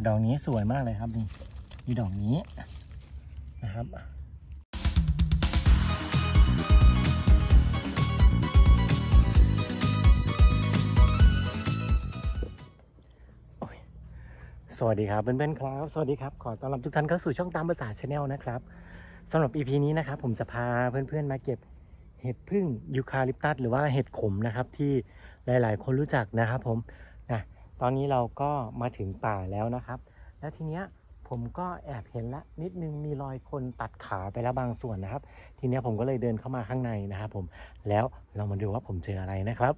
แต่ดอกนี้สวยมากเลยครับนี่มีดอกนี้นะครับสวัสดีครับเพื่อนๆครับ สวัสดีครับ ขอต้อนรับทุกท่านเข้าสู่ช่องตามภาษาชาแนลนะครับสำหรับ EP นี้นะครับผมจะพาเพื่อนๆมาเก็บเห็ดพึ่งยูคาลิปตัสหรือว่าเห็ดขมนะครับที่หลายๆ คนรู้จักนะครับผม ตอนนี้เราก็มาถึงป่าแล้วนะครับ แล้วทีเนี้ยผมก็แอบเห็นละนิดนึงมีรอยคนตัดขาไปแล้วบางส่วนนะครับ ทีเนี้ยผมก็เลยเดินเข้ามาข้างในนะครับผมแล้วเรามาดูว่าผมเจออะไรนะครับ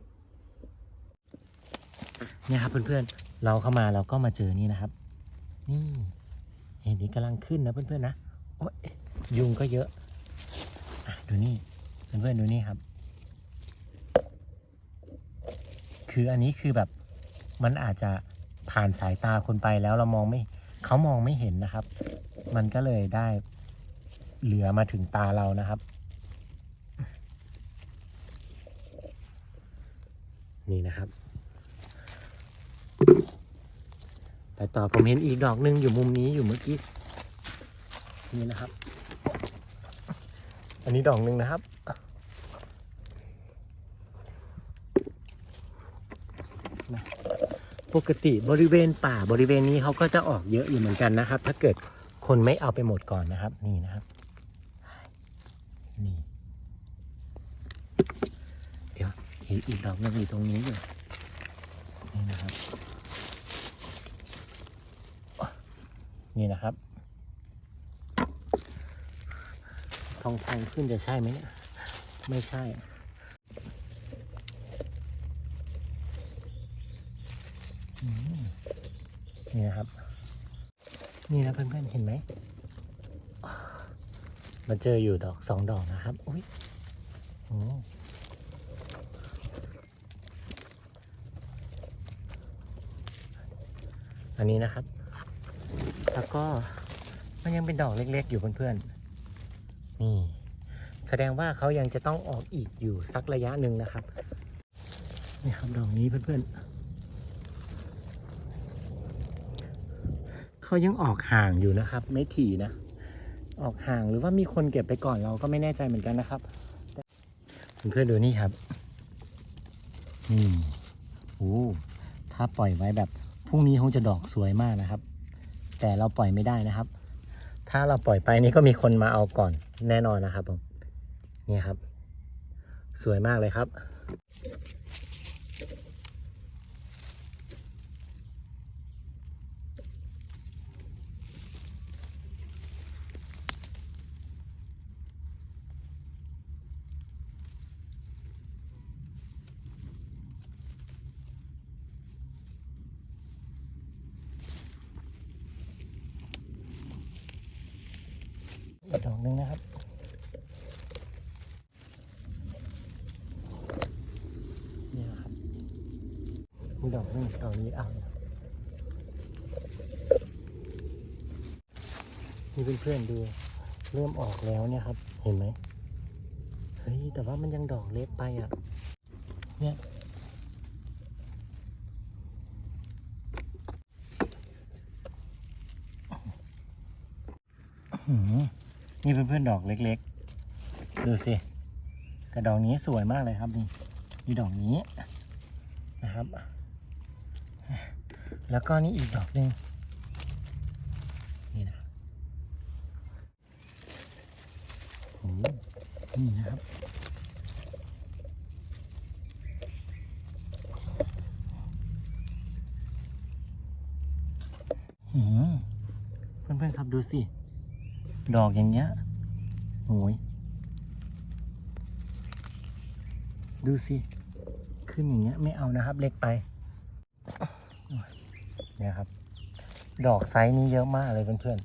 เนี่ยครับเพื่อนๆเราเข้ามาเราก็มาเจอนี่นะครับ นี่เห็นนี้กำลังขึ้นนะเพื่อนๆนะโอ้ยยุงก็เยอะอะดูนี่เพื่อนๆดูนี่ครับ คืออันนี้คือแบบ มันอาจจะผ่านสายตาคนไปแล้วเรามองไม่เขามองไม่เห็นนะครับ มันก็เลยได้เหลือมาถึงตาเรานะครับ นี่นะครับไปต่อผมเห็นอีกดอกหนึ่งอยู่มุมนี้อยู่เมื่อกี้นี่นะครับ อันนี้ดอกหนึ่งนะครับ ปกติบริเวณป่าบริเวณนี้เขาก็จะออกเยอะอยู่เหมือนกันนะครับ ถ้าเกิดคนไม่เอาไปหมดก่อนนะครับ นี่นะครับนี่เดี๋ยวเห็นอีกดอกหนึงอยู่ตรงนี้อยู่นี่นะครับ นี่นะครับทองทองขึ้นจะใช่ไหมเนี่ยไม่ใช่ อืม นี่นะครับ นี่นะเพื่อนๆเห็นไหมมาเจออยู่ดอกสองดอกนะครับอุ้ยโอ้อันนี้นะครับ แล้วก็มันยังเป็นดอกเล็กๆ อยู่เพื่อนๆ นี่ แสดงว่าเขายังจะต้องออกอีกอยู่สักระยะหนึ่งนะครับ นี่ครับดอกนี้เพื่อนๆ เขายังออกห่างอยู่นะครับ ไม่ถี่นะ ออกห่างหรือว่ามีคนเก็บไปก่อนเราก็ไม่แน่ใจเหมือนกันนะครับเพื่อนๆดูนี่ครับนี่โอ้ถ้าปล่อยไว้แบบพรุ่งนี้คงจะดอกสวยมากนะครับ แต่เราปล่อยไม่ได้นะครับ ถ้าเราปล่อยไปนี่ก็มีคนมาเอาก่อนแน่นอนนะครับผมนี่ครับ สวยมากเลยครับ อีกดอกหนึ่งนะครับ นี่นะครับมี ดอกนึงดอกนี้เอาเนี่ยนี่เพื่อนๆดู เริ่มออกแล้วเนี่ยครับ เห็นไหมเฮ้ย แต่ว่ามันยังดอกเล็กไปอะ เนี่ยอื้อหือนี่เพื่อนๆดอกเล็กๆ ดูสิแต่ดอกนี้สวยมากเลยครับนี่มีดอกนี้นะครับ แล้วก็นี่อีกดอกหนึ่งนี่นะโอ้โหนี่นะครับอืมเพื่อนๆครับดูสิ ดอกอย่างเงี้ยโอ้ยดูสิ ขึ้นอย่างเงี้ยไม่เอานะครับ เล็กไป เนี่ยครับ ดอกไซส์นี้เยอะมากเลยเพื่อน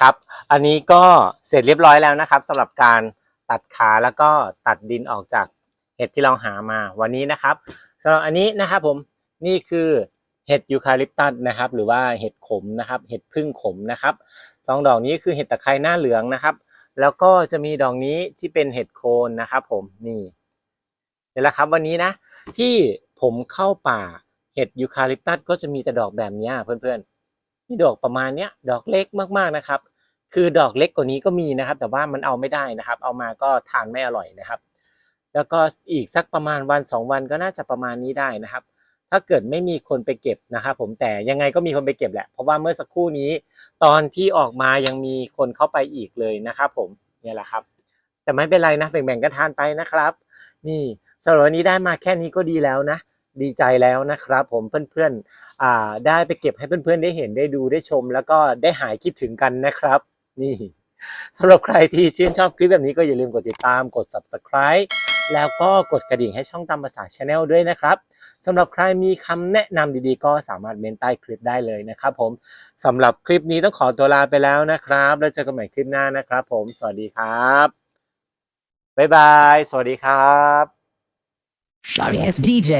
ครับ อันนี้ก็เสร็จเรียบร้อยแล้วนะครับสำหรับการตัดขาแล้วก็ตัดดินออกจากเห็ดที่เราหามาวันนี้นะครับสำหรับอันนี้นะครับผมนี่คือเห็ดยูคาลิปตัสนะครับ หรือว่าเห็ดขมนะครับ เห็ดพึ่งขมนะครับสองดอกนี้คือเห็ดตะไคร้หน้าเหลืองนะครับ แล้วก็จะมีดอกนี้ที่เป็นเห็ดโคนนะครับผมนี่เดี๋ยวละครับวันนี้นะที่ผมเข้าป่าเห็ดยูคาลิปตัสก็จะมีแต่ดอกแบบนี้เพื่อนๆ มีดอกประมาณเนี้ยดอกเล็กมากๆนะครับ คือดอกเล็กกว่านี้ก็มีนะครับ แต่ว่ามันเอาไม่ได้นะครับ เอามาก็ทานไม่อร่อยนะครับ แล้วก็อีกสักประมาณวันสองวันก็น่าจะประมาณนี้ได้นะครับ ถ้าเกิดไม่มีคนไปเก็บนะครับ ผมแต่ยังไงก็มีคนไปเก็บแหละเพราะว่าเมื่อสักครู่นี้ ตอนที่ออกมายังมีคนเข้าไปอีกเลยนะครับ ผมเนี่ยแหละครับ แต่ไม่เป็นไรนะแบ่งๆกันทานไปนะครับ นี่สำหรับวันนี้ได้มาแค่นี้ก็ดีแล้วนะ ดีใจแล้วนะครับ ผมเพื่อนๆอ่าได้ไปเก็บให้เพื่อนๆได้เห็นได้ดูได้ชม แล้วก็ได้หายคิดถึงกันนะครับ นี่สำหรับใครที่ชื่นชอบคลิปแบบนี้ก็อย่าลืมกดติดตามกด subscribe แล้วก็กดกระดิ่งให้ช่องตามภาษาชาแนลด้วยนะครับสำหรับใครมีคำแนะนำดีๆ ก็สามารถเมนใต้คลิปได้เลยนะครับผมสำหรับคลิปนี้ต้องขอตัวลาไปแล้วนะครับ แล้วเจอกันใหม่คลิปหน้านะครับผม สวัสดีครับ บ๊ายบาย สวัสดีครับ Sorry as DJ.